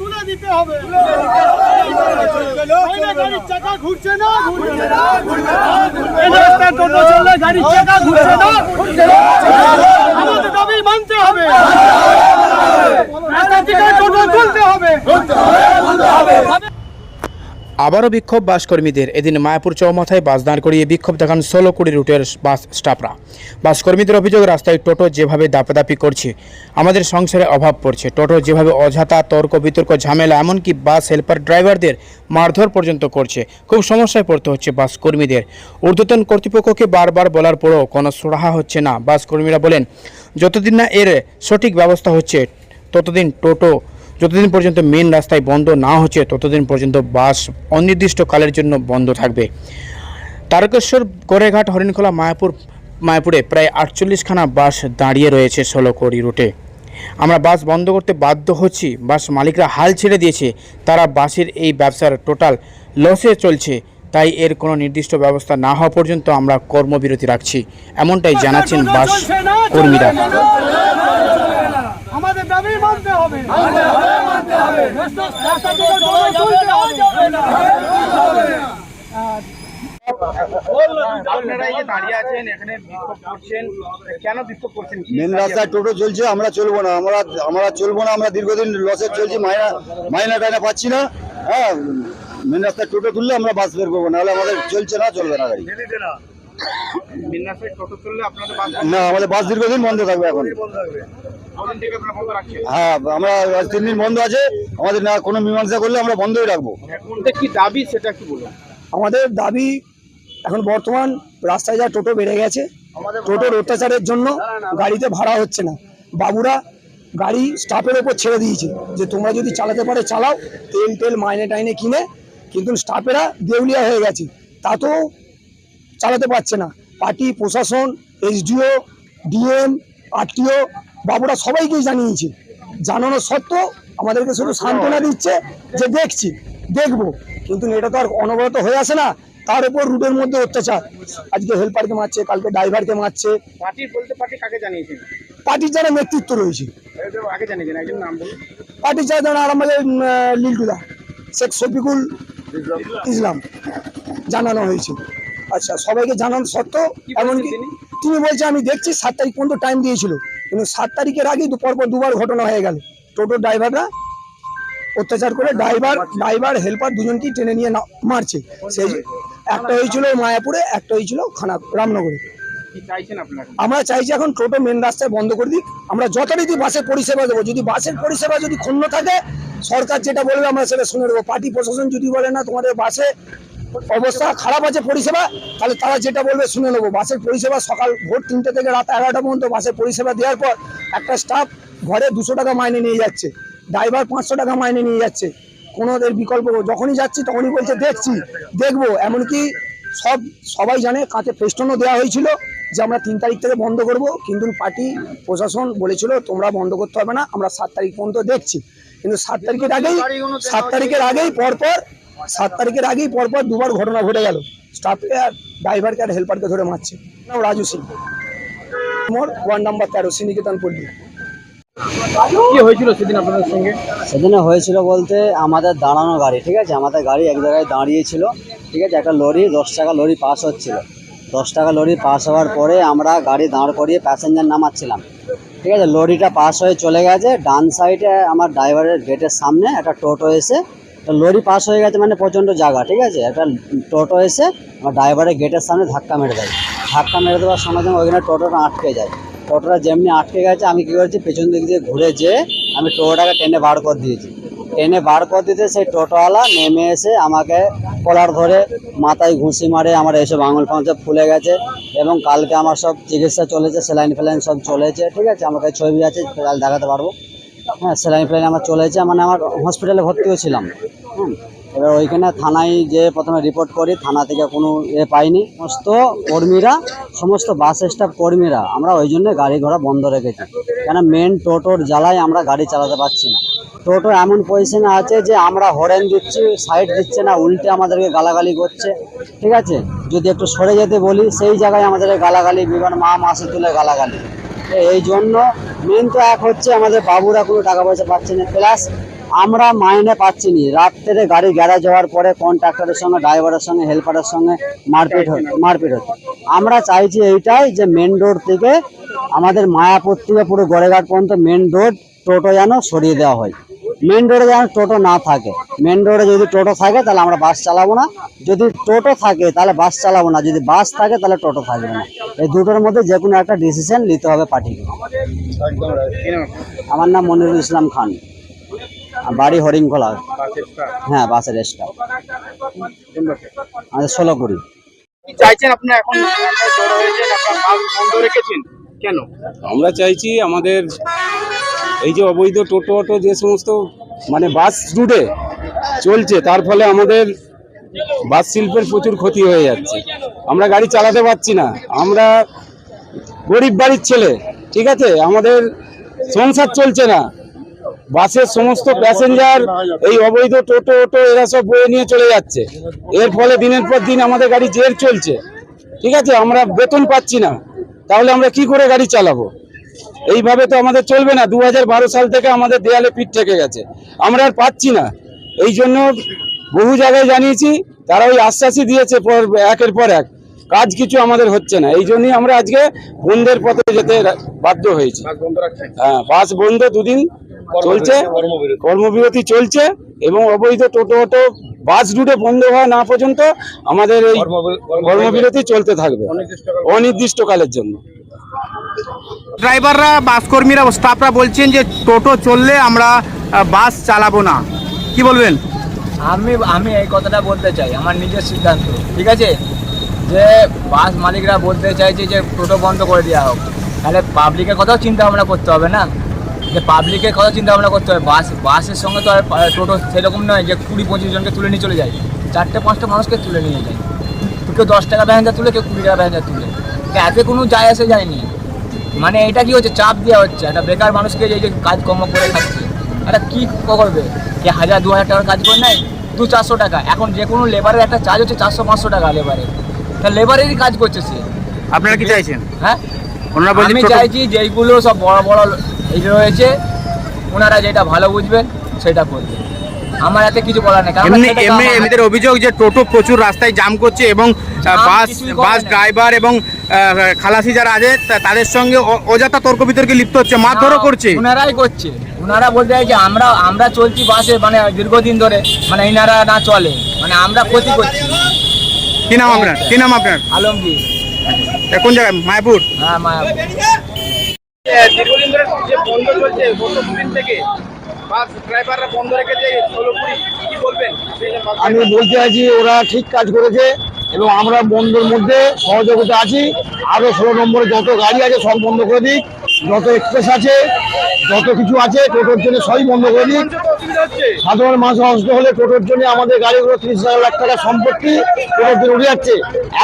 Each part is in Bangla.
তুলে দিতে হবে। গাড়ির চাকা ঘুরছে না? ঘুরছে না এই রাস্তায় টোটো চললে গাড়ির চাকা ঘুরছে না? আমাদের দাবি মানতে হবে। রাস্তা থেকে টোটো তুলতে হবে। আবারও বিক্ষোভ বাস কর্মীদের এদিন মায়াপুর চৌমাথায় বাস দাঁড় করিয়ে বিক্ষোভ দেখান ষোলো কুড়ি রুটের বাস স্টাফরা। বাস কর্মীদের অভিযোগ, রাস্তায় টোটো যেভাবে দাপাদাপি করছে, আমাদের সংসারে অভাব পড়ছে। টোটো যেভাবে অযথা তর্ক, বিতর্ক, ঝামেলা, এমনকি বাস হেল্পার ড্রাইভারদের মারধর পর্যন্ত করছে, খুব সমস্যায় পড়তে হচ্ছে বাস কর্মীদের ঊর্ধ্বতন কর্তৃপক্ষকে বারবার বলার পরও কোনো সুরাহা হচ্ছে না। বাস কর্মীরা বলেন, যতদিন না এর সঠিক ব্যবস্থা হচ্ছে, ততদিন টোটো যতদিন পর্যন্ত মেন রাস্তায় বন্ধ না হচ্ছে ততদিন পর্যন্ত বাস অনির্দিষ্টকালের জন্য বন্ধ থাকবে। তারকেশ্বর গোরেঘাট হরিণখোলা মায়াপুর মায়াপুরে প্রায় আটচল্লিশখানা বাস দাঁড়িয়ে রয়েছে ষোলো কোটি রুটে। আমরা বাস বন্ধ করতে বাধ্য হচ্ছি বাস মালিকরা হাল ছেড়ে দিয়েছে তারা বাসের এই ব্যবসার টোটাল লসে চলছে তাই এর কোনো নির্দিষ্ট ব্যবস্থা না হওয়া পর্যন্ত আমরা কর্মবিরতি রাখছি এমনটাই জানাচ্ছেন বাস কর্মীরা। আমাদের দাবি মানতে হবে। মেন রাস্তায় টোটো চলছে আমরা চলবো না আমরা আমরা চলবো না আমরা দীর্ঘদিন লসে চলছি মাইনা মাইনা টাইনা পাচ্ছি না। হ্যাঁ মেন রাস্তায় টোটো তুললে আমরা বাস বের করব নাহলে আমাদের চলছে না চলবে না গাড়ি। না আমাদের বাস দীর্ঘদিন বন্ধ থাকবে এখন। হ্যাঁ আমরা তিন দিন বন্ধ আছে আমাদের না কোনো মীমাংসা করলে আমরা বন্ধই রাখব। কি দাবি সেটা কি বলুন। আমাদের দাবি এখন বর্তমান রাস্তায় যা টোটো বেড়ে গেছে টোটোর অত্যাচারের জন্য গাড়িতে ভাড়া হচ্ছে না। বাবুরা গাড়ি স্টাফের ওপর ছেড়ে দিয়েছে যে তোমরা যদি চালাতে পারে চালাও তেল টেল মাইনে টাইনে কিনে কিন্তু স্টাফেরা দেউলিয়া হয়ে গেছে। তা তো চালাতে পারছে না। পার্টি প্রশাসন এসডিও ডিএম আরটিও বাবুরা সবাইকেই জানিয়েছে। জানানো সত্ত্বেও আমাদেরকে শুধু সান্ত্বনা দিচ্ছে যে দেখছি দেখব। কিন্তু এটা তো আর অনবরত হয়ে আসে না। তার উপর রুটের মধ্যে অত্যাচার। আজকে হেল্পারকে মারছে কালকে ড্রাইভারকে মারছে। পার্টি বলতে পার্টি কাকে জানিয়েছেন পার্টির যারা নেতৃত্ব রয়েছে। আগে জানিয়েছেন একজন নাম বলুন। পার্টির যারা যারা আমাদের লিল্টুদা শেখ শফিকুল ইসলাম জানানো হয়েছে। আচ্ছা সবাইকে জানানো সত্ত্বেও এমনকি তিনি? বলছে আমি দেখছি সাত তারিখ পর্যন্ত টাইম দিয়েছিল। কিন্তু সাত তারিখের আগেই দুপুর পর দুবার ঘটনা হয়ে গেল। টোটো ড্রাইভাররা অত্যাচার করে ড্রাইভার ড্রাইভার হেল্পার দুজনকেই টেনে নিয়ে মারছে। সেই একটা হয়েছিল মায়াপুরে একটা হয়েছিল খানা রামনগরে। আমরা চাইছি এখন টোটো মেন রাস্তায় বন্ধ করে দিই আমরা যথারীতি বাসের পরিষেবা দেবো। যদি বাসের পরিষেবা যদি ক্ষুণ্ণ থাকে সরকার যেটা বলবে আমরা সেটা শুনে নেব। পার্টি প্রশাসন যদি বলে না তোমাদের বাসে অবস্থা খারাপ আছে পরিষেবা, তাহলে তারা যেটা বলবে শুনে নেব। বাসের পরিষেবা সকাল ভোর তিনটে থেকে রাত এগারোটা পর্যন্ত বাসের পরিষেবা দেওয়ার পর একটা স্টাফ ঘরে দুশো টাকা মাইনে নিয়ে যাচ্ছে ড্রাইভার পাঁচশো টাকা মাইনে নিয়ে যাচ্ছে। কোনো ওদের বিকল্প যখনই যাচ্ছি তখনই বলছে, দেখছি, দেখব। এমনকি সব, সবাই জানে কাঁচে ফেস্টনও দেওয়া হয়েছিল যে আমরা তিন তারিখ থেকে বন্ধ করব। কিন্তু পার্টি প্রশাসন বলেছিল, তোমরা বন্ধ করতে হবে না, আমরা সাত তারিখ পর্যন্ত দেখছি। কিন্তু সাত তারিখের আগেই, সাত তারিখের আগেই পরপর সাত তারিখের আগেই পরপর দুবার ঘটনা ঘটে গেল। স্টাফকে আর ড্রাইভারকে আর হেল্পারকে ধরে মারছে। নাম রাজু সিং। মোর ওয়ার্ড নাম্বার তেরো সিনিকেতন পল্লী। কি হয়েছিল সেদিন আপনাদের সঙ্গে? সেদিনে হয়েছিল বলতে আমাদের দাঁড়ানো গাড়ি ঠিক আছে? আমাদের গাড়ি এক জায়গায় দাঁড়িয়েছিল ঠিক আছে? একটা লরি দশ টাকা লরি পাস হচ্ছিল। দশ টাকা লরি পাস হওয়ার পরে আমরা গাড়ি দাঁড় করিয়ে প্যাসেঞ্জার নামাচ্ছিলাম। ঠিক আছে? লরিটা পাস হয়ে চলে গেছে। ডান সাইডে আমার ড্রাইভারের গেটের সামনে একটা টোটো এসে লরি পাস হয়ে গেছে মানে প্রচণ্ড জায়গা ঠিক আছে? একটা টোটো এসে আমার ড্রাইভারের গেটের সামনে ধাক্কা মেরে দেয়। ধাক্কা মেরে দেওয়ার সঙ্গে সঙ্গে ওইখানে টোটোটা আটকে যায়। টোটোটা যেমনি আটকে গেছে, আমি কী করেছি, পেছন দিক দিয়ে ঘুরে যেয়ে আমি টোটোটাকে টেনে বার করে দিয়েছি। টেনে বার করে দিতে সেই টোটোওয়ালা নেমে এসে আমাকে কলার ধরে মাথায় ঘুষি মারে, আমার এসব আঙুল ফাঙুল সব ফুলে গেছে এবং কালকে আমার সব চিকিৎসা চলেছে, স্যালাইন ফ্যালাইন সব চলেছে, ঠিক আছে? আমার কাছে ছবি আছে দেখাতে পারব। হ্যাঁ স্যালাইন ফ্যালাইন আমার চলেছে মানে আমার হসপিটালে ভর্তি হয়েছিলাম। হুম, এবার ওইখানে থানায় যে প্রথমে রিপোর্ট করি। থানা থেকে কোনো এ পাইনি। সমস্ত কর্মীরা, সমস্ত বাস স্টাফ কর্মীরা, আমরা ওই জন্য গাড়ি ঘোড়া বন্ধ রেখেছি। কেন মেন টোটোর জ্বালায় আমরা গাড়ি চালাতে পারছি না। টোটো এমন পজিশনে আছে যে আমরা হরেন দিচ্ছি সাইড দিচ্ছে না, উল্টে আমাদেরকে গালাগালি করছে। ঠিক আছে? যদি একটু সরে যেতে বলি, সেই জায়গায় আমাদেরকে গালাগালি বিভিন্ন মা মাসে তুলে গালাগালি। এই জন্য মেন তো এক হচ্ছে আমাদের বাবুরা কোনো টাকা পয়সা পাচ্ছে না। প্লাস আমরা মাইনে পাচ্ছি নি। রাত্রে গাড়ি গ্যারেজ হওয়ার পরে কন্ট্রাক্টরের সঙ্গে ড্রাইভারের সঙ্গে হেল্পারের সঙ্গে মারপিট মারপিট হতো আমরা চাইছি এইটাই যে মেন রোড থেকে আমাদের মায়াপুর থেকে পুরো গড়েঘাট পর্যন্ত মেন রোড টোটো যেন সরিয়ে দেওয়া হয়। মেন রোডে যেন টোটো না থাকে। মেন রোডে যদি টোটো থাকে, তাহলে আমরা বাস চালাবো না। যদি টোটো থাকে, তাহলে বাস চালাবো না। যদি বাস থাকে, তাহলে টোটো থাকবে না। এই দুটোর মধ্যে যে কোনো একটা ডিসিশন নিতে হবে পার্টিকে। আমার নাম মনিরুল ইসলাম খান। আর বাড়ি হরিংখোলা হ্যাঁ বাসের স্টাফ। আমাদের ষোলো কুড়ি চাইছেন আপনারা এখন? রাস্তায় জড়ো হয়েছেন আপনারা বাস বন্ধ রেখেছেন কেন? আমরা চাইছি আমাদের এই যে অবৈধ টোটো অটো যে সমস্ত মানে বাস রুটে চলছে তার ফলে আমাদের বাস শিল্পের প্রচুর ক্ষতি হয়ে যাচ্ছে। আমরা গাড়ি চালাতে পারছি না। আমরা গরিব বাড়ির ছেলে, ঠিক আছে? আমাদের সংসার চলছে না। বাসের সমস্ত প্যাসেঞ্জার, এই অবৈধ টোটো অটো এরা সব বয়ে নিয়ে চলে যাচ্ছে। এর ফলে দিনের পর দিন আমাদের গাড়ি জের চলছে। ঠিক আছে? আমরা বেতন পাচ্ছি না। তাহলে আমরা কি করে গাড়ি চালাবো? এইভাবে তো আমাদের চলবে না। দু হাজার বারো সাল থেকে আমাদের দেয়ালে পিঠ থেকে গেছে। আমরা আর পাচ্ছি না। এই জন্য বহু জায়গায় জানিয়েছি তারা ওই আশ্বাসই দিয়েছে পর একের পর এক। কাজ কিছু আমাদের হচ্ছে না। এই জন্যই আমরা আজকে বন্ধের পথে যেতে রা- বাধ্য হয়েছি। হ্যাঁ বাস বন্ধ দুদিন চলছে। কর্মবিরতি। চলছে এবং অবৈধ টোটো অটো বাস রুটে বন্ধ হওয়া না পর্যন্ত আমাদের এই কর্মবিরতি চলতে থাকবে। অনির্দিষ্টকালের জন্য। ড্রাইভাররা বাস কর্মীরা স্টাফরা বলছেন যে টোটো চললে আমরা বাস চালাবো না। কি বলবেন? আমি আমি এই কথাটা বলতে চাই, আমার নিজের সিদ্ধান্ত, ঠিক আছে? যে বাস মালিকরা বলতে চাইছে যে টোটো বন্ধ করে দেওয়া হোক, তাহলে পাবলিকের কথাও চিন্তা ভাবনা করতে হবে না? যে পাবলিকের কথা চিন্তা ভাবনা করতে হবে, বাস, বাসের সঙ্গে তো আর টোটো সেরকম নয় যে কুড়ি পঁচিশ জনকে তুলে নিয়ে চলে যায়, চারটে পাঁচটা মানুষকে তুলে নিয়ে যায়। কেউ দশ টাকা প্যাসেঞ্জার তুলে, কেউ কুড়ি টাকা প্যাসেঞ্জার তুলে। এতে কোনো যায় আসে যায়নি মানে এটা কি হচ্ছে? চাপ দেওয়া হচ্ছে। একটা বেকার মানুষকে যে কাজকর্ম করে খাচ্ছে, এটা কী করবে? যে হাজার, দু হাজার টাকার কাজ করে নেয় দু চারশো টাকা। এখন যে কোনো লেবারের একটা চার্জ হচ্ছে চারশো পাঁচশো টাকা লেবারের তা লেবারেরই কাজ করছে সে। আপনারা কি চাইছেন? হ্যাঁ? ওনারা বলছেন আমি চাইছি যেইগুলো সব বড় বড় এই রয়েছে ওনারা যেটা ভালো বুঝবেন সেটা করবে। আমার এতে কিছু বলার নেই কারণ এমনি এমনিদের অভিযোগ যে টোটো প্রচুর রাস্তায় জাম করছে এবং বাস বাস ড্রাইভার এবং খালাসি যারা আছে তাদের সঙ্গে অযথা তর্ক বিতর্কে লিপ্ত হচ্ছে মারধরও করছে। ওনারাই করছে। ওনারা বলতে চাইছে আমরা আমরা চলছি বাসে মানে দীর্ঘদিন ধরে মানে ইনারা না চলে মানে আমরা ক্ষতি করছি। কি নাম আপনার? কি নাম আপনার? আলমগীর। কোন জায়গায়? মায়াপুর? হ্যাঁ মায়াপুর। দীর্ঘদিন ধরে যে বন্ধ চলছে গত দুদিন থেকে বাস ড্রাইভাররা বন্ধ রেখেছে ষোলো কুড়ি কি বলবেন? আমি বলতে চাইছি ওরা ঠিক কাজ করেছে এবং আমরা বন্ধের মধ্যে সহযোগিতা আছি। আরও ষোলো নম্বরে যত গাড়ি আছে সব বন্ধ করে দিক। যত এক্সপ্রেস আছে, যত কিছু আছে, টোটোর জন্য সবই বন্ধ করে দিক সাধারণ মানুষ অসুস্থ হলে টোটোর জন্য আমাদের গাড়িগুলো ত্রিশ লাখ টাকার সম্পত্তি টোটোর জন্য উঠে যাচ্ছে।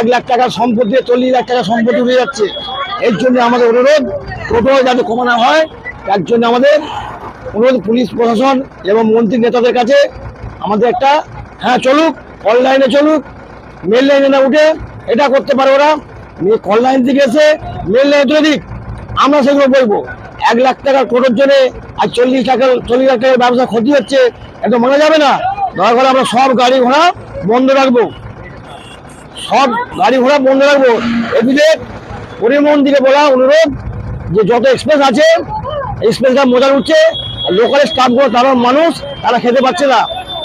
এক লাখ টাকার সম্পত্তি, চল্লিশ লাখ টাকার সম্পত্তি উঠে যাচ্ছে। এর জন্য আমাদের অনুরোধ টোটো যাতে কমানো হয়, তার জন্য আমাদের অনুরোধ পুলিশ, প্রশাসন এবং মন্ত্রী নেতাদের কাছে আমাদের একটা হ্যাঁ চলুক অনলাইনে চলুক মেল লাইনে না উঠে এটা করতে পারে ওরা। কল লাইন থেকে এসে মেল লাইনে তুলে দিক। আমরা সেগুলো বলব। এক লাখ টাকার টোটোর জন্য আর চল্লিশ টাকা চল্লিশ লাখ টাকার ব্যবসা ক্ষতি হচ্ছে এটা মানা যাবে না। দয়া করে আমরা সব গাড়ি ঘোড়া বন্ধ রাখব। সব গাড়ি ঘোড়া বন্ধ রাখব। এদিকে পরিবহন দিকে বলা অনুরোধ যে যত এক্সপ্রেস আছে এক্সপ্রেসটা মজা উঠছে লোকাল স্টাফগুলো তারা মানুষ তারা খেতে পাচ্ছে না।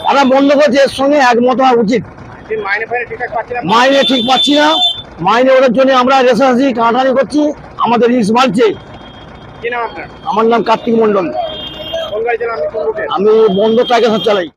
তারা বন্ধ করেছে এর সঙ্গে একমত হওয়া উচিত। মাইনে ঠিক পাচ্ছি না। মাইনে ওটার জন্য আমরা রেসারেসি টানাটানি করছি। আমাদের ইস আপনার? আমার নাম কার্তিক মন্ডল আমি বন্ধ টাইগার চালাই।